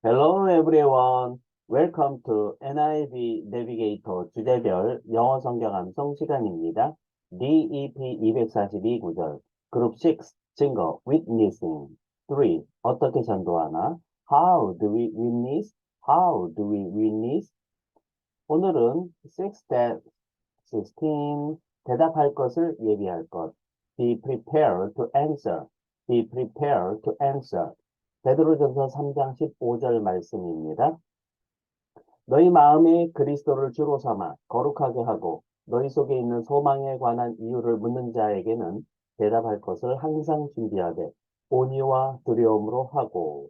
Hello everyone. Welcome to NIV Navigator 주제별 영어 성경 암송 시간입니다. DEP 242 구절 그룹 6 증거 witnessing 3 어떻게 전도하나 How do we witness? How do we witness? 오늘은 6 16 대답할 것을 예비할 것 Be prepared to answer. Be prepared to answer. 베드로전서 3장 15절 말씀입니다. 너희 마음에 그리스도를 주로 삼아 거룩하게 하고 너희 속에 있는 소망에 관한 이유를 묻는 자에게는 대답할 것을 항상 준비하되 온유와 두려움으로 하고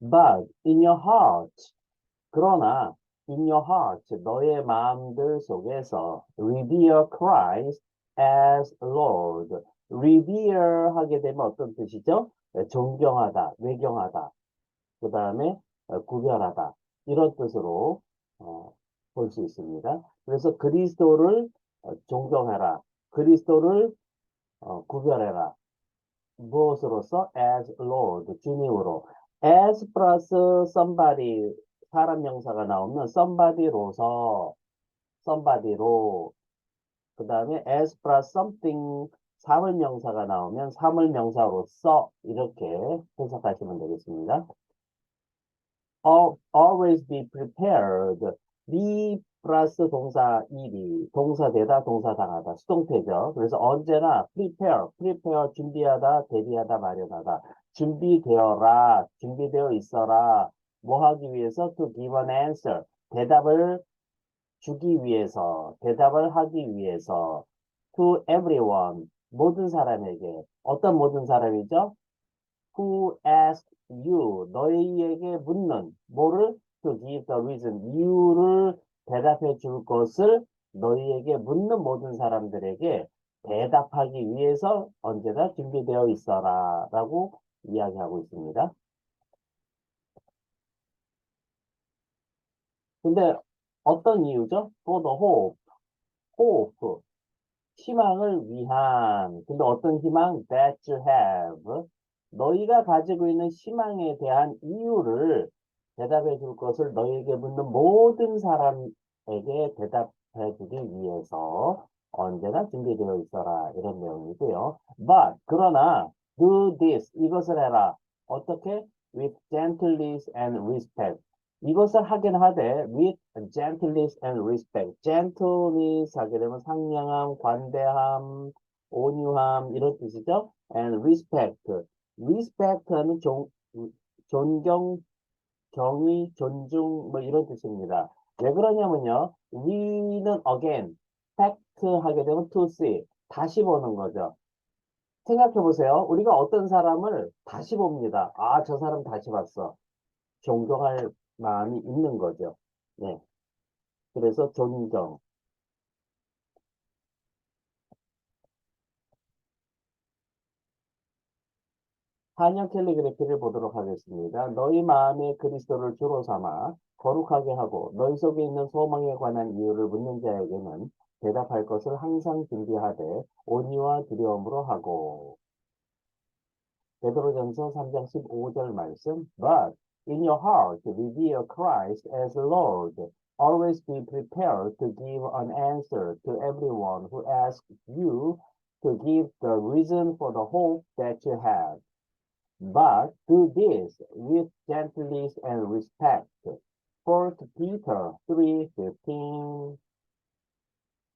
But in your heart 그러나 in your heart 너의 마음들 속에서 revere Christ as Lord revere 하게 되면 어떤 뜻이죠? 네, 존경하다, 외경하다, 그 다음에 어, 구별하다 이런 뜻으로 어, 볼 수 있습니다. 그래서 그리스도를 어, 존경해라, 그리스도를 어, 구별해라. 무엇으로서? as Lord, 주님으로. as 플러스 somebody, 사람 명사가 나오면 somebody로서, somebody로, 그 다음에 as 플러스 something, 사물 명사가 나오면 사물 명사로서 이렇게 해석하시면 되겠습니다. Al- Always be prepared. be 플러스 동사 일이 동사 되다 동사 당하다 수동태죠. 그래서 언제나 prepare, prepare 준비하다, 대비하다, 마련하다. 준비되어라, 준비되어 있어라. 뭐 하기 위해서 to give an answer. 대답을 주기 위해서, 대답을 하기 위해서 to everyone. 모든 사람에게 어떤 모든 사람이죠? Who ask you 너희에게 묻는 뭐를 to give the reason 이유를 대답해 줄 것을 너희에게 묻는 모든 사람들에게 대답하기 위해서 언제나 준비되어 있어라 라고 이야기하고 있습니다. 근데 어떤 이유죠? For the hope, hope 희망을 위한 근데 어떤 희망? that you have 너희가 가지고 있는 희망에 대한 이유를 대답해 줄 것을 너희에게 묻는 모든 사람에게 대답해 주기 위해서 언제나 준비되어 있어라 이런 내용이고요. But 그러나 do this 이것을 해라 어떻게? with gentleness and respect 이것을 하긴 하되 with gentleness and respect. gentleness 하게 되면 상냥함, 관대함, 온유함 이런 뜻이죠. and respect. respect는 존, 존경, 경의, 존중 뭐 이런 뜻입니다. 왜 그러냐면요. we는 again, fact 하게 되면 to see 다시 보는 거죠. 생각해 보세요. 우리가 어떤 사람을 다시 봅니다. 아, 저 사람 다시 봤어. 존경할 마음이 있는 거죠. 네. 그래서 존경. 한영 캘리그래피를 보도록 하겠습니다. 너희 마음에 그리스도를 주로 삼아 거룩하게 하고 너희 속에 있는 소망에 관한 이유를 묻는 자에게는 대답할 것을 항상 준비하되 온유와 두려움으로 하고 베드로전서 3장 15절 말씀 But in your heart revere Christ as Lord. Always be prepared to give an answer to everyone who asks you to give the reason for the hope that you have. But do this with gentleness and respect. 1 Peter 3:15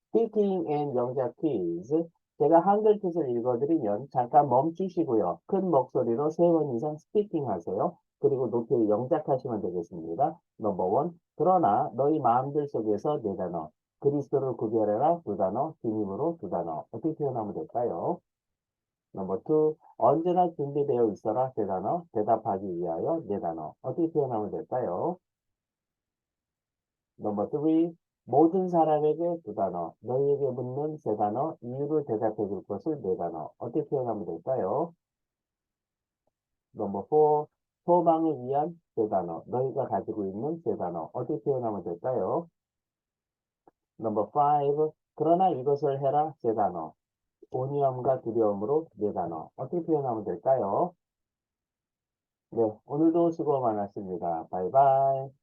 Speaking in 영작 quiz 제가 한글 뜻을 읽어드리면 잠깐 멈추시고요. 큰 목소리로 세 번 이상 스피킹 하세요. 그리고 높이 영작하시면 되겠습니다. 넘버 원. 그러나 너희 마음들 속에서 네 단어. 그리스도를 구별해라 두 단어. 주님으로 두 단어. 어떻게 표현하면 될까요? 넘버 투. 언제나 준비되어 있어라 세 단어. 대답하기 위하여 네 단어. 어떻게 표현하면 될까요? 넘버 3. 모든 사람에게 두 단어, 너희에게 묻는 세 단어, 이유를 대답해 줄 것을 네 단어. 어떻게 표현하면 될까요? 넘버 4. 소망을 위한 세 단어, 너희가 가지고 있는 세 단어. 어떻게 표현하면 될까요? 넘버 5. 그러나 이것을 해라 세 단어. 온유함과 두려움으로 네 단어. 어떻게 표현하면 될까요? 네, 오늘도 수고 많았습니다. 바이바이.